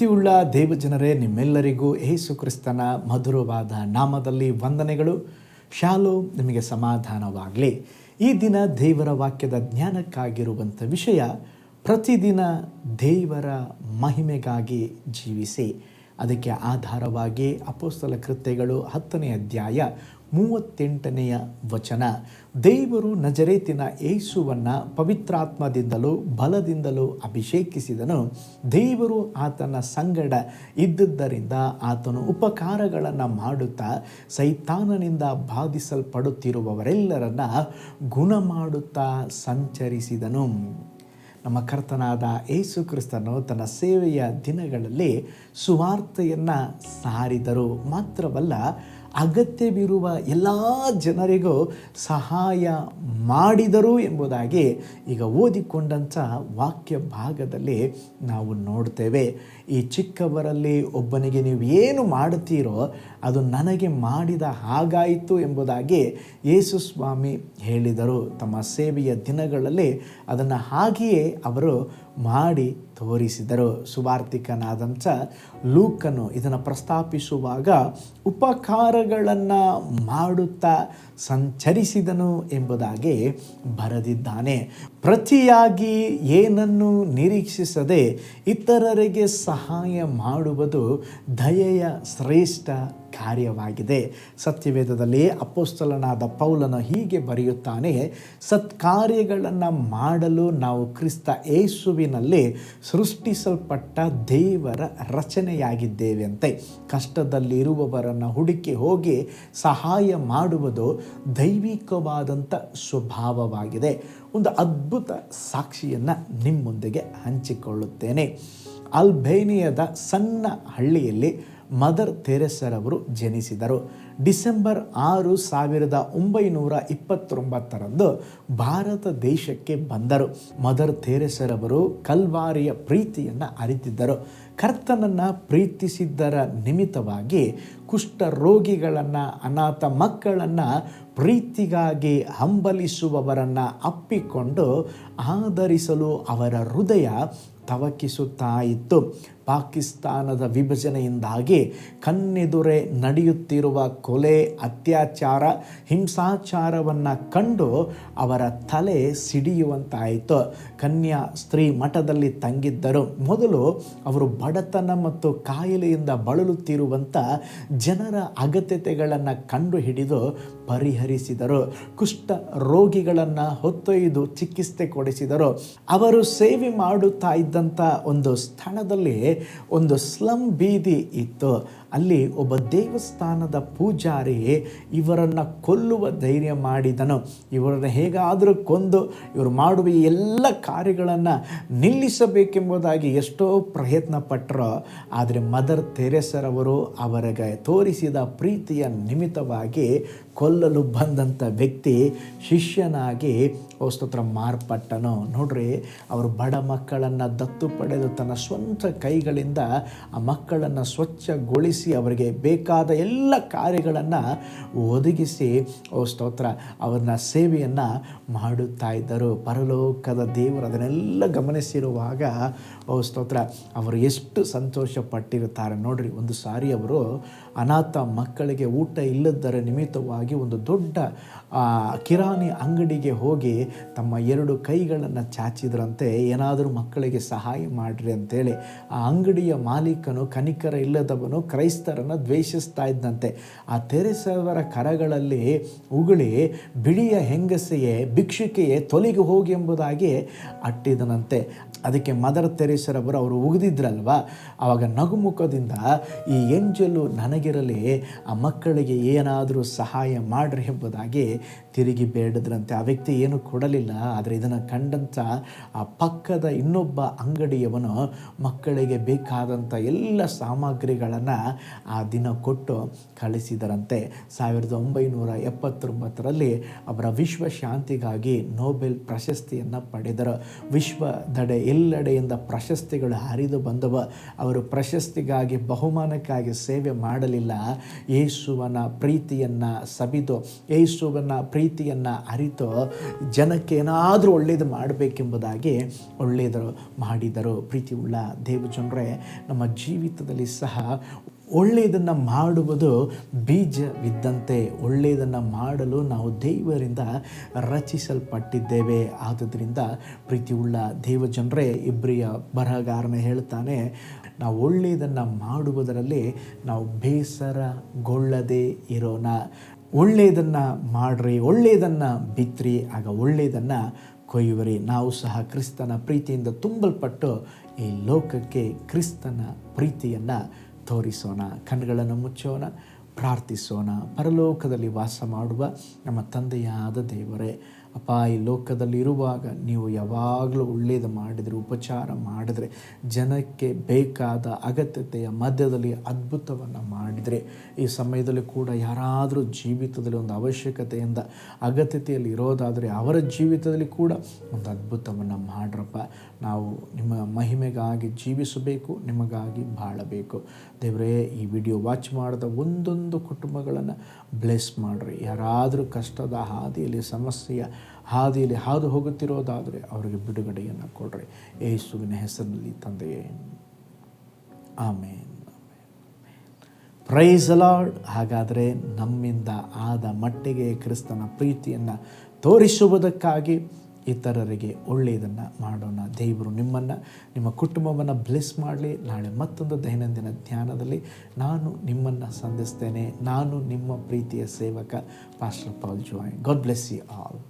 ಪ್ರೀತಿಯುಳ್ಳ ದೇವಜನರೇ, ನಿಮ್ಮೆಲ್ಲರಿಗೂ ಏಸು ಕ್ರಿಸ್ತನ ಮಧುರವಾದ ನಾಮದಲ್ಲಿ ವಂದನೆಗಳು. ಶಾಲು ನಿಮಗೆ ಸಮಾಧಾನವಾಗಲಿ. ಈ ದಿನ ದೇವರ ವಾಕ್ಯದ ಜ್ಞಾನಕ್ಕಾಗಿರುವಂಥ ವಿಷಯ, ಪ್ರತಿದಿನ ದೇವರ ಮಹಿಮೆಗಾಗಿ ಜೀವಿಸಿ. ಅದಕ್ಕೆ ಆಧಾರವಾಗಿ ಅಪೋಸ್ತಲ ಕೃತ್ಯಗಳು ಹತ್ತನೇ ಅಧ್ಯಾಯ ಮೂವತ್ತೆಂಟನೆಯ ವಚನ. ದೇವರು ನಜರೇತಿನ ಏಸುವನ್ನು ಪವಿತ್ರಾತ್ಮದಿಂದಲೂ ಬಲದಿಂದಲೂ ಅಭಿಷೇಕಿಸಿದನು. ದೇವರು ಆತನ ಸಂಗಡ ಇದ್ದುದರಿಂದ ಆತನು ಉಪಕಾರಗಳನ್ನು ಮಾಡುತ್ತಾ ಸೈತಾನನಿಂದ ಬಾಧಿಸಲ್ಪಡುತ್ತಿರುವವರೆಲ್ಲರನ್ನ ಗುಣ ಮಾಡುತ್ತಾ ಸಂಚರಿಸಿದನು. ನಮ್ಮ ಕರ್ತನಾದ ಏಸು ಕ್ರಿಸ್ತನು ತನ್ನ ಸೇವೆಯ ದಿನಗಳಲ್ಲಿ ಸುವಾರ್ತೆಯನ್ನು ಸಾರಿದರು. ಮಾತ್ರವಲ್ಲ ಅಗತ್ಯವಿರುವ ಎಲ್ಲ ಜನರಿಗೂ ಸಹಾಯ ಮಾಡಿದರು ಎಂಬುದಾಗಿ ಈಗ ಓದಿಕೊಂಡಂಥ ವಾಕ್ಯ ಭಾಗದಲ್ಲಿ ನಾವು ನೋಡ್ತೇವೆ. ಈ ಚಿಕ್ಕವರಲ್ಲಿ ಒಬ್ಬನಿಗೆ ನೀವು ಏನು ಮಾಡುತ್ತೀರೋ ಅದು ನನಗೆ ಮಾಡಿದ ಹಾಗಾಯಿತು ಎಂಬುದಾಗಿ ಯೇಸು ಸ್ವಾಮಿ ಹೇಳಿದರು. ತಮ್ಮ ಸೇವೆಯ ದಿನಗಳಲ್ಲಿ ಅದನ್ನು ಹಾಗೆಯೇ ಅವರು ಮಾಡಿ ತೋರಿಸಿದರು. ಸುವಾರ್ತಿಕನಾದಂಥ ಲೂಕನು ಇದನ್ನು ಪ್ರಸ್ತಾಪಿಸುವಾಗ ಉಪಕಾರಗಳನ್ನು ಮಾಡುತ್ತಾ ಸಂಚರಿಸಿದನು ಎಂಬುದಾಗಿ ಬರೆದಿದ್ದಾನೆ. ಪ್ರತಿಯಾಗಿ ಏನನ್ನು ನಿರೀಕ್ಷಿಸದೆ ಇತರರಿಗೆ ಸಹಾಯ ಮಾಡುವುದು ದಯೆಯ ಶ್ರೇಷ್ಠ ಕಾರ್ಯವಾಗಿದೆ. ಸತ್ಯವೇದದಲ್ಲಿ ಅಪೋಸ್ತಲನಾದ ಪೌಲನು ಹೀಗೆ ಬರೆಯುತ್ತಾನೆ, ಸತ್ಕಾರ್ಯಗಳನ್ನು ಮಾಡಲು ನಾವು ಕ್ರಿಸ್ತ ಏಸುವಿನಲ್ಲಿ ಸೃಷ್ಟಿಸಲ್ಪಟ್ಟ ದೇವರ ರಚನೆಯಾಗಿದ್ದೇವೆ ಅಂತೆ ಕಷ್ಟದಲ್ಲಿರುವವರನ್ನು ಹುಡುಕಿ ಹೋಗಿ ಸಹಾಯ ಮಾಡುವುದು ದೈವಿಕವಾದಂಥ ಸ್ವಭಾವವಾಗಿದೆ. ಒಂದು ಅದ್ಭುತ ಸಾಕ್ಷಿಯನ್ನು ನಿಮ್ಮೊಂದಿಗೆ ಹಂಚಿಕೊಳ್ಳುತ್ತೇನೆ. ಅಲ್ಬೇನಿಯಾದ ಸಣ್ಣ ಹಳ್ಳಿಯಲ್ಲಿ ಮದರ್ ತೆರೆಸರವರು ಜನಿಸಿದರು. ಡಿಸೆಂಬರ್ ಆರು ಸಾವಿರದ ಒಂಬೈನೂರ ಇಪ್ಪತ್ತೊಂಬತ್ತರಂದು ಭಾರತ ದೇಶಕ್ಕೆ ಬಂದರು. ಮದರ್ ತೆರೆಸರವರು ಕಲ್ವಾರಿಯ ಪ್ರೀತಿಯನ್ನು ಅರಿತಿದ್ದರು. ಕರ್ತನನ್ನು ಪ್ರೀತಿಸಿದ್ದರ ನಿಮಿತ್ತವಾಗಿ ಕುಷ್ಠ ರೋಗಿಗಳನ್ನು, ಅನಾಥ ಮಕ್ಕಳನ್ನು ಪ್ರೀತಿಗಾಗಿ ಹಂಬಲಿಸುವವರನ್ನು ಅಪ್ಪಿಕೊಂಡು ಆಧರಿಸಲು ಅವರ ಹೃದಯ ತವಕಿಸುತ್ತಾ ಇತ್ತು. ಪಾಕಿಸ್ತಾನದ ವಿಭಜನೆಯಿಂದಾಗಿ ಕಣ್ಣೆದುರೆ ನಡೆಯುತ್ತಿರುವ ಕೊಲೆ, ಅತ್ಯಾಚಾರ, ಹಿಂಸಾಚಾರವನ್ನು ಕಂಡು ಅವರ ತಲೆ ಸಿಡಿಯುವಂತಾಯಿತು. ಕನ್ಯಾ ಸ್ತ್ರೀ ಮಠದಲ್ಲಿ ತಂಗಿದ್ದರು. ಮೊದಲು ಅವರು ಬಡತನ ಮತ್ತು ಕಾಯಿಲೆಯಿಂದ ಬಳಲುತ್ತಿರುವಂಥ ಜನರ ಅಗತ್ಯತೆಗಳನ್ನು ಕಂಡುಹಿಡಿದು ಪರಿಹರಿಸಿದರು. ಕುಷ್ಠ ರೋಗಿಗಳನ್ನು ಹೊತ್ತೊಯ್ದು ಚಿಕಿತ್ಸೆ ಕೊಡಿಸಿದರು. ಅವರು ಸೇವೆ ಮಾಡುತ್ತಾ ಇದ್ದಂಥ ಒಂದು ಸ್ಥಳದಲ್ಲಿ ಒಂದು ಸ್ಲಮ್ ಬೀದಿ ಇತ್ತು. ಅಲ್ಲಿ ಒಬ್ಬ ದೇವಸ್ಥಾನದ ಪೂಜಾರಿ ಇವರನ್ನು ಕೊಲ್ಲುವ ಧೈರ್ಯ ಮಾಡಿದನು. ಇವರನ್ನು ಹೇಗಾದರೂ ಕೊಂದು ಇವರು ಮಾಡುವ ಎಲ್ಲ ಕಾರ್ಯಗಳನ್ನು ನಿಲ್ಲಿಸಬೇಕೆಂಬುದಾಗಿ ಎಷ್ಟೋ ಪ್ರಯತ್ನ ಪಟ್ಟರು ಆದರೆ ಮದರ್ ತೆರೆಸರವರು ಅವರಿಗೆ ತೋರಿಸಿದ ಪ್ರೀತಿಯ ನಿಮಿತ್ತವಾಗಿ ಕೊಲ್ಲಲು ಬಂದಂಥ ವ್ಯಕ್ತಿ ಶಿಷ್ಯನಾಗಿ ಸ್ತೋತ್ರ ಮಾರ್ಪಟ್ಟನು ನೋಡ್ರಿ, ಅವರು ಬಡ ಮಕ್ಕಳನ್ನು ದತ್ತು ಪಡೆದು ತನ್ನ ಸ್ವಂತ ಕೈಗಳಿಂದ ಆ ಮಕ್ಕಳನ್ನು ಸ್ವಚ್ಛಗೊಳಿಸಿ ಅವರಿಗೆ ಬೇಕಾದ ಎಲ್ಲ ಕಾರ್ಯಗಳನ್ನು ಒದಗಿಸಿ, ಓ ಸ್ತೋತ್ರ, ಅವ್ರನ್ನ ಸೇವೆಯನ್ನು ಮಾಡುತ್ತಾ ಇದ್ದರು. ಪರಲೋಕದ ದೇವರು ಅದನ್ನೆಲ್ಲ ಗಮನಿಸಿರುವಾಗ, ಓ ಸ್ತೋತ್ರ, ಅವರು ಎಷ್ಟು ಸಂತೋಷ ಪಟ್ಟಿರುತ್ತಾರೆ ನೋಡ್ರಿ. ಒಂದು ಸಾರಿ ಅವರು ಅನಾಥ ಮಕ್ಕಳಿಗೆ ಊಟ ಇಲ್ಲದರ ನಿಮಿತ್ತವಾಗಿ ಒಂದು ದೊಡ್ಡ ಕಿರಾಣಿ ಅಂಗಡಿಗೆ ಹೋಗಿ ತಮ್ಮ ಎರಡು ಕೈಗಳನ್ನು ಚಾಚಿದ್ರಂತೆ, ಏನಾದರೂ ಮಕ್ಕಳಿಗೆ ಸಹಾಯ ಮಾಡಿರಿ ಅಂತೇಳಿ ಆ ಅಂಗಡಿಯ ಮಾಲೀಕನು, ಕನಿಕರ ಇಲ್ಲದವನು ಕ್ರೈಸ್ತರನ್ನು ದ್ವೇಷಿಸ್ತಾ ಇದ್ದಂತೆ. ಆ ತೆರೆಸವರ ಕರಗಳಲ್ಲಿ ಉಗುಳಿ ಬಿಳಿಯ ಹೆಂಗಸೆಯೇ, ಭಿಕ್ಷುಕೆಯೇ ತೊಲಿಗೆ ಹೋಗಿ ಎಂಬುದಾಗಿ ಅಟ್ಟಿದನಂತೆ. ಅದಕ್ಕೆ ಮದರ್ ತೆರೆಸರವರು ಅವರು ಉಗಿದಿದ್ರಲ್ವ? ಆವಾಗ ನಗುಮುಖದಿಂದ, ಈ ಎಂಜಲು ನನಗಿರಲಿ, ಆ ಮಕ್ಕಳಿಗೆ ಏನಾದರೂ ಸಹಾಯ ಮಾಡ್ರಿ ಎಂಬುದಾಗಿ ತಿರುಗಿ ಬೇಡದ್ರಂತೆ. ಆ ವ್ಯಕ್ತಿ ಏನು ಕೊಡಲಿಲ್ಲ, ಆದರೆ ಇದನ್ನು ಕಂಡಂಥ ಆ ಪಕ್ಕದ ಇನ್ನೊಬ್ಬ ಅಂಗಡಿಯವನು ಮಕ್ಕಳಿಗೆ ಬೇಕಾದಂಥ ಎಲ್ಲ ಸಾಮಗ್ರಿಗಳನ್ನು ಆ ದಿನ ಕೊಟ್ಟು ಕಳಿಸಿದರಂತೆ. ಸಾವಿರದ ಒಂಬೈನೂರ ಎಪ್ಪತ್ತೊಂಬತ್ತರಲ್ಲಿ ಅವರ ವಿಶ್ವ ಶಾಂತಿಗಾಗಿ ನೋಬೆಲ್ ಪ್ರಶಸ್ತಿಯನ್ನು ಪಡೆದರು. ವಿಶ್ವದೆಡೆ ಎಲ್ಲೆಡೆಯಿಂದ ಪ್ರಶಸ್ತಿಗಳು ಹರಿದು ಬಂದವ. ಅವರು ಪ್ರಶಸ್ತಿಗಾಗಿ ಬಹುಮಾನಕ್ಕಾಗಿ ಸೇವೆ ಮಾಡಲಿಲ್ಲ. ಯೇಸುವನ ಪ್ರೀತಿಯನ್ನು ಸವಿದು ಯೇಸುವನ ಪ್ರೀತಿಯನ್ನು ಅರಿತು ಜನಕ್ಕೆ ಏನಾದರೂ ಒಳ್ಳೆಯದು ಮಾಡಬೇಕೆಂಬುದಾಗಿ ಒಳ್ಳೆಯದು ಮಾಡಿದರು. ಪ್ರೀತಿ ಉಳ್ಳ ದೇವಜನರೇ, ನಮ್ಮ ಜೀವಿತದಲ್ಲಿ ಸಹ ಒಳ್ಳೆಯದನ್ನು ಮಾಡುವುದು ಬೀಜವಿದ್ದಂತೆ, ಒಳ್ಳೆಯದನ್ನು ಮಾಡಲು ನಾವು ದೇವರಿಂದ ರಚಿಸಲ್ಪಟ್ಟಿದ್ದೇವೆ. ಆದುದರಿಂದ ಪ್ರೀತಿಯುಳ್ಳ ದೇವಜನರೇ ಇಬ್ಬರಿಯ ಬರಹಗಾರನ ಹೇಳ್ತಾನೆ, ನಾವು ಒಳ್ಳೆಯದನ್ನು ಮಾಡುವುದರಲ್ಲಿ ನಾವು ಬೇಸರಗೊಳ್ಳದೇ ಇರೋಣ. ಒಳ್ಳೆಯದನ್ನು ಮಾಡ್ರಿ ಒಳ್ಳೆಯದನ್ನು ಬಿತ್ರಿ, ಆಗ ಒಳ್ಳೆಯದನ್ನು ಕೊಯ್ಯುವರಿ. ನಾವು ಸಹ ಕ್ರಿಸ್ತನ ಪ್ರೀತಿಯಿಂದ ತುಂಬಲ್ಪಟ್ಟು ಈ ಲೋಕಕ್ಕೆ ಕ್ರಿಸ್ತನ ಪ್ರೀತಿಯನ್ನು ತೋರಿಸೋಣ. ಕಣ್ಗಳನ್ನು ಮುಚ್ಚೋಣ, ಪ್ರಾರ್ಥಿಸೋಣ. ಪರಲೋಕದಲ್ಲಿ ವಾಸ ಮಾಡುವ ನಮ್ಮ ತಂದೆಯಾದ ದೇವರೇ ಅಪ್ಪ, ಈ ಲೋಕದಲ್ಲಿ ಇರುವಾಗ ನೀವು ಯಾವಾಗಲೂ ಒಳ್ಳೇದು ಮಾಡಿದರೆ, ಉಪಚಾರ ಮಾಡಿದರೆ, ಜನಕ್ಕೆ ಬೇಕಾದ ಅಗತ್ಯತೆಯ ಮಧ್ಯದಲ್ಲಿ ಅದ್ಭುತವನ್ನು ಮಾಡಿದರೆ, ಈ ಸಮಯದಲ್ಲಿ ಕೂಡ ಯಾರಾದರೂ ಜೀವಿತದಲ್ಲಿ ಒಂದು ಅವಶ್ಯಕತೆಯಿಂದ ಅಗತ್ಯತೆಯಲ್ಲಿ ಇರೋದಾದರೆ ಅವರ ಜೀವಿತದಲ್ಲಿ ಕೂಡ ಒಂದು ಅದ್ಭುತವನ್ನು ಮಾಡ್ರಪ್ಪ. ನಾವು ನಿಮ್ಮ ಮಹಿಮೆಗಾಗಿ ಜೀವಿಸಬೇಕು, ನಿಮಗಾಗಿ ಬಾಳಬೇಕು. ದೇವರೇ, ಈ ವಿಡಿಯೋ ವಾಚ್ ಮಾಡಿದ ಒಂದೊಂದು ಕುಟುಂಬಗಳನ್ನು ಬ್ಲೆಸ್ ಮಾಡಿರಿ. ಯಾರಾದರೂ ಕಷ್ಟದ ಹಾದಿಯಲ್ಲಿ, ಸಮಸ್ಯೆಯ ಹಾದಿಯಲ್ಲಿ ಹಾದು ಹೋಗುತ್ತಿರೋದಾದರೆ ಅವರಿಗೆ ಬಿಡುಗಡೆಯನ್ನು ಕೊಡ್ರಿ. ಯೇಸುವಿನ ಹೆಸರಿನಲ್ಲಿ ತಂದೆಯೇ. ಆಮೇನ್. ಪ್ರೈಸ್ ಅಲಾಡ್ ಹಾಗಾದರೆ ನಮ್ಮಿಂದ ಆದ ಮಟ್ಟಿಗೆ ಕ್ರಿಸ್ತನ ಪ್ರೀತಿಯನ್ನು ತೋರಿಸುವುದಕ್ಕಾಗಿ ಇತರರಿಗೆ ಒಳ್ಳೆಯದನ್ನು ಮಾಡೋಣ. ದೇವರು ನಿಮ್ಮನ್ನು, ನಿಮ್ಮ ಕುಟುಂಬವನ್ನು ಬ್ಲೆಸ್ ಮಾಡಲಿ. ನಾಳೆ ಮತ್ತೊಂದು ದೈನಂದಿನ ಧ್ಯಾನದಲ್ಲಿ ನಾನು ನಿಮ್ಮನ್ನು ಸಂಧಿಸ್ತೇನೆ. ನಾನು ನಿಮ್ಮ ಪ್ರೀತಿಯ ಸೇವಕ pastor Paul Joy god bless you all